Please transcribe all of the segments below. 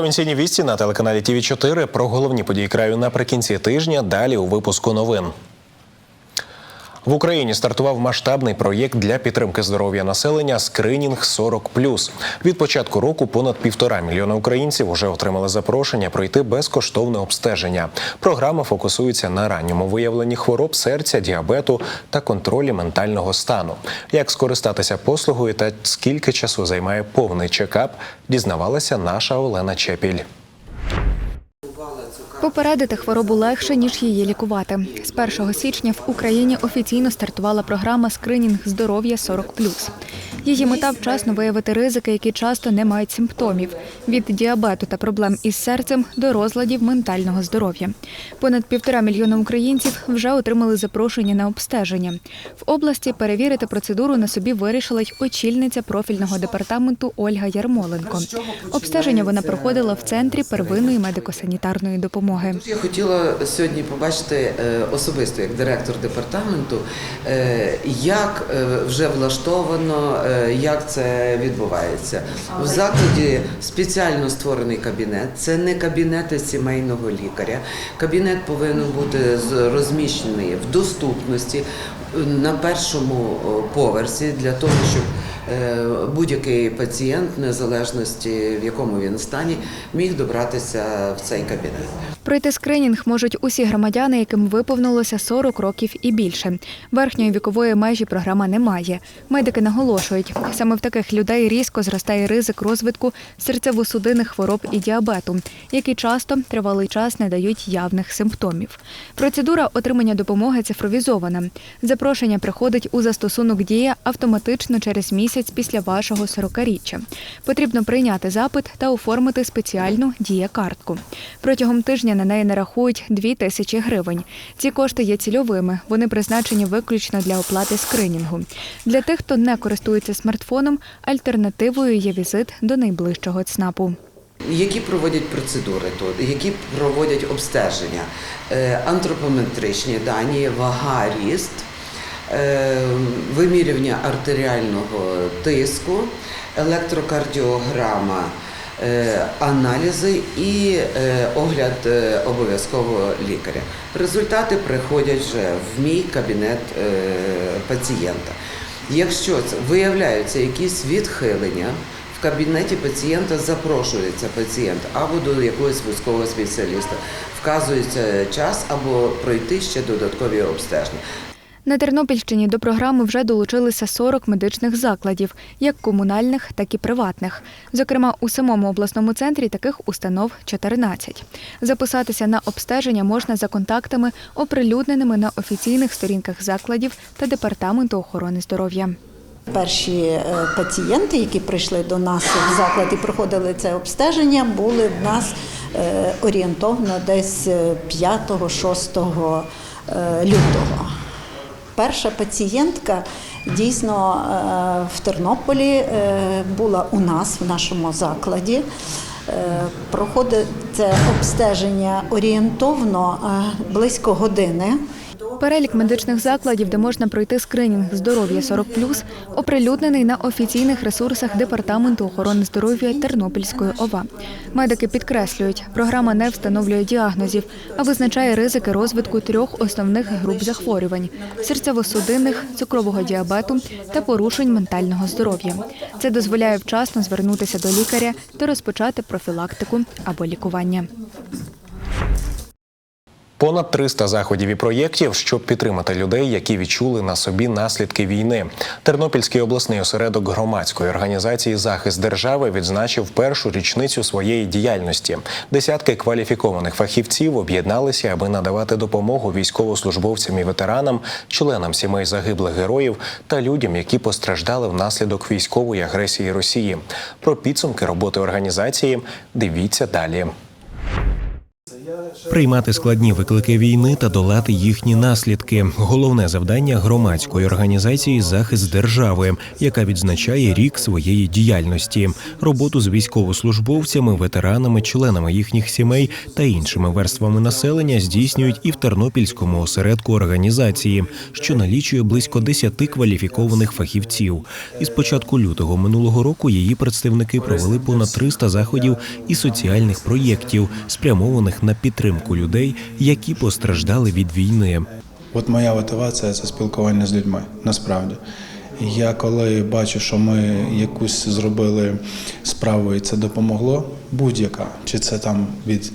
Провінційні вісті на телеканалі ТВ 4 про головні події краю наприкінці тижня. Далі у випуску новин. В Україні стартував масштабний проєкт для підтримки здоров'я населення Скринінг 40+. Від початку року понад півтора мільйона українців вже отримали запрошення пройти безкоштовне обстеження. Програма фокусується на ранньому виявленні хвороб серця, діабету та контролі ментального стану. Як скористатися послугою та скільки часу займає повний чекап, дізнавалася наша Олена Чепіль. Попередити хворобу легше ніж її лікувати. З 1 січня в Україні офіційно стартувала програма скринінг здоров'я 40+. Її мета вчасно виявити ризики, які часто не мають симптомів від діабету та проблем із серцем до розладів ментального здоров'я. Понад півтора мільйона українців вже отримали запрошення на обстеження. В області перевірити процедуру на собі вирішила й очільниця профільного департаменту Ольга Ярмоленко. Обстеження вона проходила в центрі первинної медико-санітарної допомоги. Я хотіла сьогодні побачити е, особисто як директор департаменту, е, як е, вже влаштовано, як це відбувається. В закладі спеціально створений кабінет. Це не кабінети сімейного лікаря. Кабінет повинен бути розміщений в доступності е, на першому поверсі для того, щоб е, будь-який пацієнт, незалежності в якому він стані, міг добратися в цей кабінет. Пройти скринінг можуть усі громадяни, яким виповнилося 40 років і більше. Верхньої вікової межі програма не має. Медики наголошують, саме в таких людей різко зростає ризик розвитку серцево-судинних хвороб і діабету, які часто тривалий час не дають явних симптомів. Процедура отримання допомоги цифровізована. Запрошення приходить у застосунок дія автоматично через місяць після вашого 40-річчя. Потрібно прийняти запит та оформити спеціальну дія-картку. Протягом тижня на неї нарахують 2 тисячі гривень. Ці кошти є цільовими. Вони призначені виключно для оплати скринінгу. Для тих, хто не користується смартфоном, альтернативою є візит до найближчого ЦНАПу. Які проводять процедури тут, які проводять обстеження, Е, антропометричні дані, вага, ріст, вимірювання артеріального тиску, електрокардіограма, е, аналізи і е, огляд е, обов'язково лікаря. Результати приходять вже в мій кабінет е, пацієнта. Якщо виявляються якісь відхилення, в кабінеті пацієнта запрошується пацієнт або до якогось військового спеціаліста, вказується час або пройти ще додаткові обстеження. На Тернопільщині до програми вже долучилися 40 медичних закладів, як комунальних, так і приватних. Зокрема, у самому обласному центрі таких установ 14. Записатися на обстеження можна за контактами, оприлюдненими на офіційних сторінках закладів та департаменту охорони здоров'я. Перші е, пацієнти, які прийшли до нас в заклад і проходили це обстеження, були в нас е, орієнтовно десь 5-6 лютого. Перша пацієнтка дійсно е, в Тернополі е, була у нас в нашому закладі. Е, Проходить це обстеження орієнтовно близько години. Перелік медичних закладів, де можна пройти скринінг здоров'я 40+, оприлюднений на офіційних ресурсах Департаменту охорони здоров'я Тернопільської ОВА. Медики підкреслюють, програма не встановлює діагнозів, а визначає ризики розвитку трьох основних груп захворювань: серцево-судинних, цукрового діабету та порушень ментального здоров'я. Це дозволяє вчасно звернутися до лікаря та розпочати профілактику або лікування. Понад 300 заходів і проєктів, щоб підтримати людей, які відчули на собі наслідки війни. Тернопільський обласний осередок громадської організації Захист держави відзначив першу річницю своєї діяльності. Десятки кваліфікованих фахівців об'єдналися, аби надавати допомогу військовослужбовцям і ветеранам, членам сімей загиблих героїв та людям, які постраждали внаслідок військової агресії Росії. Про підсумки роботи організації дивіться далі. Приймати складні виклики війни та долати їхні наслідки. Головне завдання громадської організації захист держави, яка відзначає рік своєї діяльності, роботу з військовослужбовцями, ветеранами, членами їхніх сімей та іншими верствами населення здійснюють і в Тернопільському осередку організації, що налічує близько 10 кваліфікованих фахівців. Із початку лютого минулого року її представники провели понад 300 заходів і соціальних проєктів, спрямованих на підтримку людей, які постраждали від війни. От моя мотивація це спілкування з людьми. Насправді. Я коли бачу, що ми якусь зробили справу і це допомогло, будь-яка, чи це там від,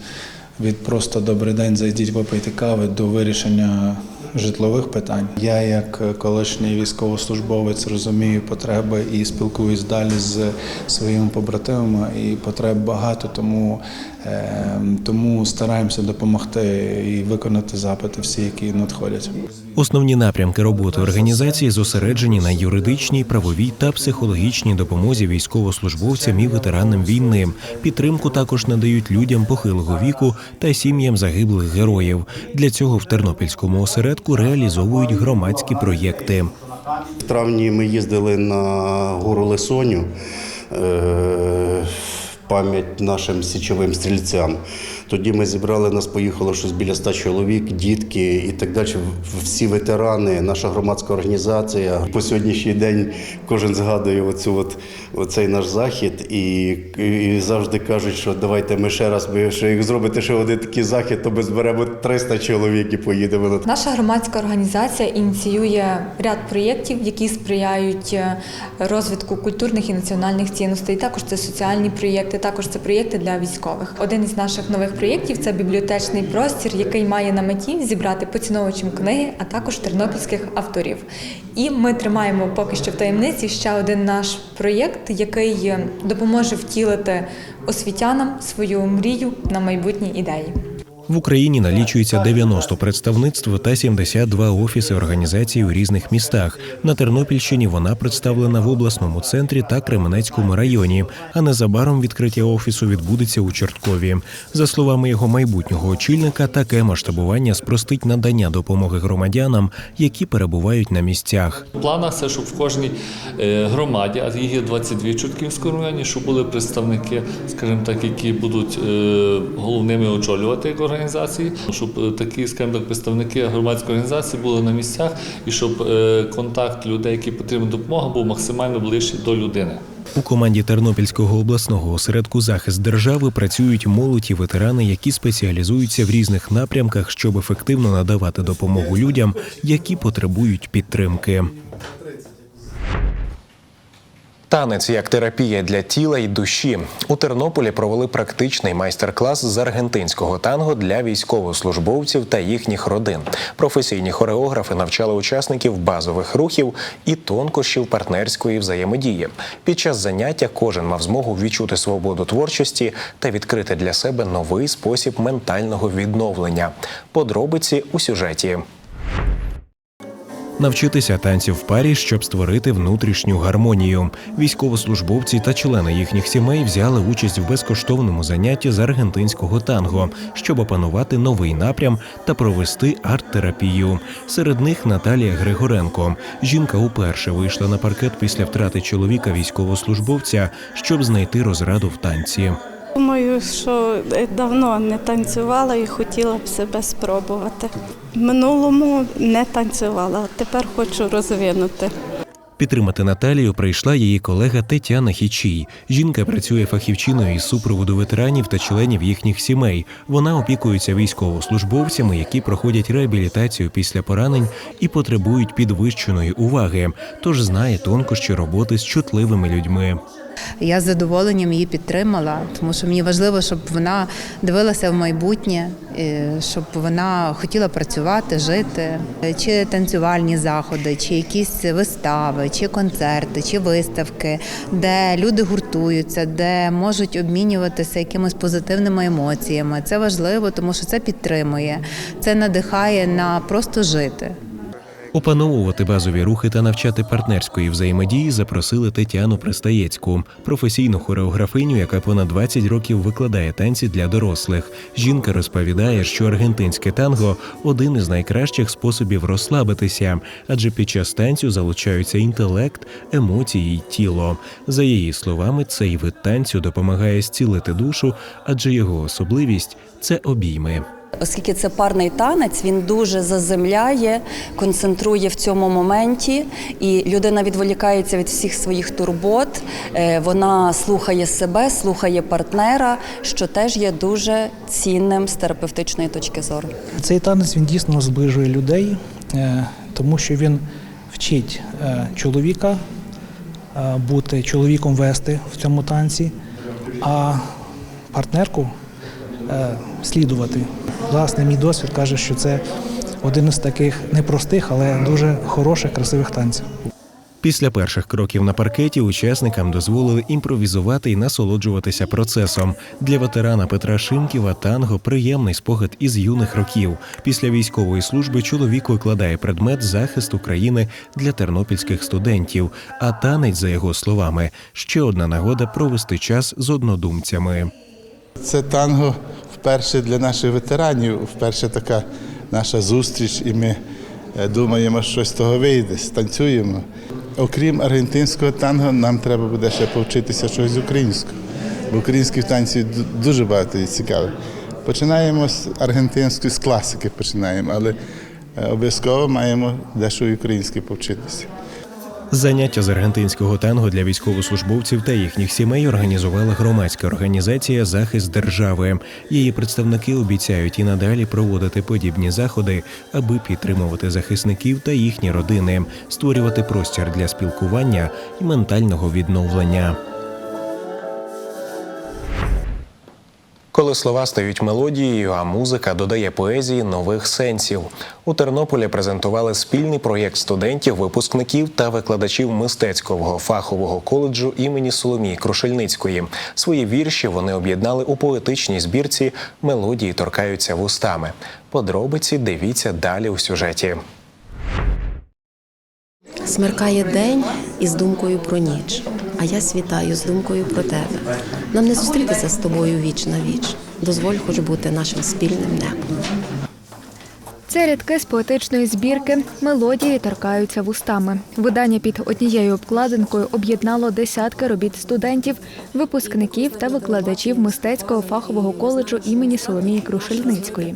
від просто добрий день, зайдіть випийте кави до вирішення житлових питань. Я, як колишній військовослужбовець, розумію потреби і спілкуюсь далі з своїми побратимами, і потреб багато, тому, е, тому стараємося допомогти і виконати запити всі, які надходять. Основні напрямки роботи організації зосереджені на юридичній, правовій та психологічній допомозі військовослужбовцям і ветеранам війни. Підтримку також надають людям похилого віку та сім'ям загиблих героїв. Для цього в Тернопільському осередку реалізовують громадські проєкти. В травні ми їздили на гору Лисоню. е, Пам'ять нашим січовим стрільцям. Тоді ми зібрали, нас поїхало щось біля ста чоловік, дітки і так далі. Всі ветерани, наша громадська організація. По сьогоднішній день кожен згадує оцю от, оцей наш захід і, і завжди кажуть, що давайте ми ще раз, ви ще як зробите ще один такий захід, то ми зберемо 300 чоловік і поїдемо на Наша громадська організація ініціює ряд проєктів, які сприяють е, розвитку культурних і національних цінностей. Також це соціальні проєкти, також це проєкти для військових. Один із наших нових проєктів це бібліотечний простір, який має на меті зібрати поціновувачем книги, а також тернопільських авторів. І ми тримаємо поки що в таємниці ще один наш проєкт, який е, допоможе втілити освітянам свою мрію на майбутні ідеї. В Україні налічується 90 представництв та 72 офіси організації у різних містах. На Тернопільщині вона представлена в обласному центрі та Кременецькому районі. А незабаром відкриття офісу відбудеться у Чорткові. За словами його майбутнього очільника, таке масштабування спростить надання допомоги громадянам, які перебувають на місцях. В планах це, щоб в кожній е, громаді, а їх є 22 в Чортківському районі, щоб були представники, скажімо так, які будуть е, головними очолювати як організації, щоб е, такі, скажімо представники громадської організації були на місцях і щоб е, контакт людей, які потрібна допомога, був максимально ближчий до людини. У команді Тернопільського обласного осередку захист держави працюють молодь і ветерани, які спеціалізуються в різних напрямках, щоб ефективно надавати допомогу людям, які потребують підтримки. Танець як терапія для тіла і душі у Тернополі провели практичний майстер-клас з аргентинського танго для військовослужбовців та їхніх родин. Професійні хореографи навчали учасників базових рухів і тонкощів партнерської взаємодії. Під час заняття кожен мав змогу відчути свободу творчості та відкрити для себе новий спосіб ментального відновлення. Подробиці у сюжеті. Навчитися танців в парі, щоб створити внутрішню гармонію. Військовослужбовці та члени їхніх сімей взяли участь в безкоштовному занятті з аргентинського танго, щоб опанувати новий напрям та провести арт-терапію. Серед них Наталія Григоренко. Жінка уперше вийшла на паркет після втрати чоловіка військовослужбовця, щоб знайти розраду в танці. Думаю, що давно не танцювала і хотіла б себе спробувати. В минулому не танцювала, а тепер хочу розвинути. Підтримати Наталію прийшла її колега Тетяна Хічій. Жінка працює фахівчиною із супроводу ветеранів та членів їхніх сімей. Вона опікується військовослужбовцями, які проходять реабілітацію після поранень і потребують підвищеної уваги. Тож знає тонкощі роботи з чутливими людьми. Я з задоволенням її підтримала, тому що мені важливо, щоб вона дивилася в майбутнє, щоб вона хотіла працювати, жити. Чи танцювальні заходи, чи якісь вистави, чи концерти, чи виставки, де люди гуртуються, де можуть обмінюватися якимись позитивними емоціями. Це важливо, тому що це підтримує, це надихає на просто жити. Опановувати базові рухи та навчати партнерської взаємодії запросили Тетяну Пристаєцьку, професійну хореографиню, яка понад 20 років викладає танці для дорослих. Жінка розповідає, що аргентинське танго один із найкращих способів розслабитися, адже під час танцю залучаються інтелект, емоції й тіло. За її словами, цей вид танцю допомагає зцілити душу, адже його особливість це обійми. Оскільки це парний танець, він дуже заземляє, концентрує в цьому моменті, і людина відволікається від всіх своїх турбот. е, Вона слухає себе, слухає партнера, що теж є дуже цінним з терапевтичної точки зору. Цей танець він дійсно зближує людей, е, тому що він вчить е, чоловіка бути чоловіком вести в цьому танці, а партнерку слідувати. Власне, мій досвід каже, що це один із таких непростих, але дуже хороших, красивих танців. Після перших кроків на паркеті учасникам дозволили імпровізувати і насолоджуватися процесом. Для ветерана Петра Шимківа танго приємний спогад із юних років. Після військової служби чоловік викладає предмет захист України для тернопільських студентів. А танець, за його словами, ще одна нагода провести час з однодумцями. Це танго вперше для наших ветеранів, вперше така наша зустріч, і ми е, думаємо, що з того вийде, станцюємо. Окрім аргентинського танго, нам треба буде ще повчитися щось українського. Бо українських танців дуже багато і цікавих. Починаємо з аргентинської, з класики починаємо, але е, обов'язково маємо дещо українське повчитися. Заняття з аргентинського танго для військовослужбовців та їхніх сімей організувала громадська організація Захист держави. Її представники обіцяють і надалі проводити подібні заходи, аби підтримувати захисників та їхні родини, створювати простір для спілкування і ментального відновлення. Коли слова стають мелодією, а музика додає поезії нових сенсів. У Тернополі презентували спільний проєкт студентів, випускників та викладачів мистецького фахового коледжу імені Соломії Крушельницької. Свої вірші вони об'єднали у поетичній збірці Мелодії торкаються вустами. Подробиці дивіться далі у сюжеті. Смеркає день із думкою про ніч, а я світаю з думкою про тебе. Нам не зустрітися з тобою віч на віч. Дозволь хоч бути нашим спільним небом. Це рядки з поетичної збірки Мелодії торкаються вустами. Видання під однією обкладинкою об'єднало десятки робіт студентів, випускників та викладачів мистецького фахового коледжу імені Соломії Крушельницької.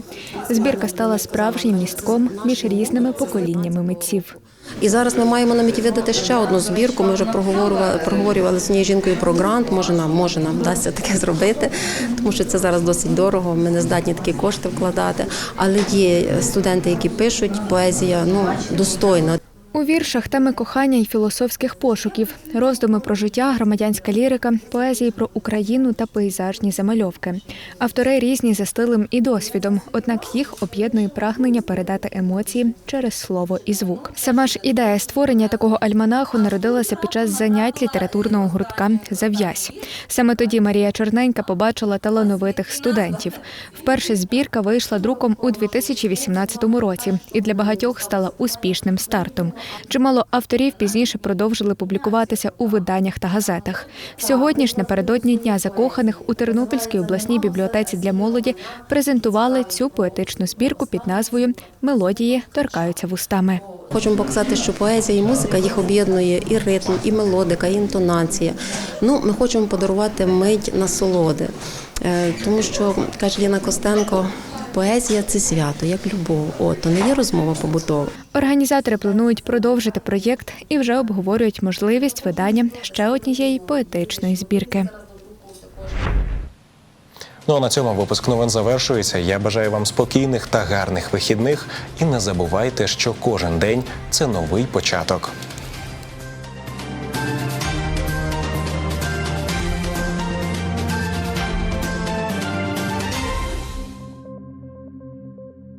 Збірка стала справжнім містком між різними поколіннями митців. І зараз ми маємо на меті видати ще одну збірку. Ми вже проговорювали, проговорювали з цією жінкою про грант. Може нам може нам вдасться таке зробити, тому що це зараз досить дорого. Ми не здатні такі кошти вкладати. Але є студенти, які пишуть поезія ну достойна. У віршах теми кохання і філософських пошуків, роздуми про життя, громадянська лірика, поезії про Україну та пейзажні замальовки. Автори різні за стилем і досвідом, однак їх об'єднує прагнення передати емоції через слово і звук. Сама ж ідея створення такого альманаху народилася під час занять літературного гуртка Зав'язь. Саме тоді Марія Чорненька побачила талановитих студентів. Вперше збірка вийшла друком у 2018 році і для багатьох стала успішним стартом. Чимало авторів пізніше продовжили публікуватися у виданнях та газетах. Сьогодні ж напередодні дня закоханих у Тернопільській обласній бібліотеці для молоді презентували цю поетичну збірку під назвою Мелодії торкаються вустами. Хочемо показати, що поезія і музика їх об'єднує і ритм, і мелодика, і інтонація. Ну, ми хочемо подарувати мить насолоди, тому що каже Ліна Костенко. Поезія це свято, як любов. О, то не є розмова побутова. Організатори планують продовжити проєкт і вже обговорюють можливість видання ще однієї поетичної збірки. Ну а на цьому випуск новин завершується. Я бажаю вам спокійних та гарних вихідних. І не забувайте, що кожен день це новий початок.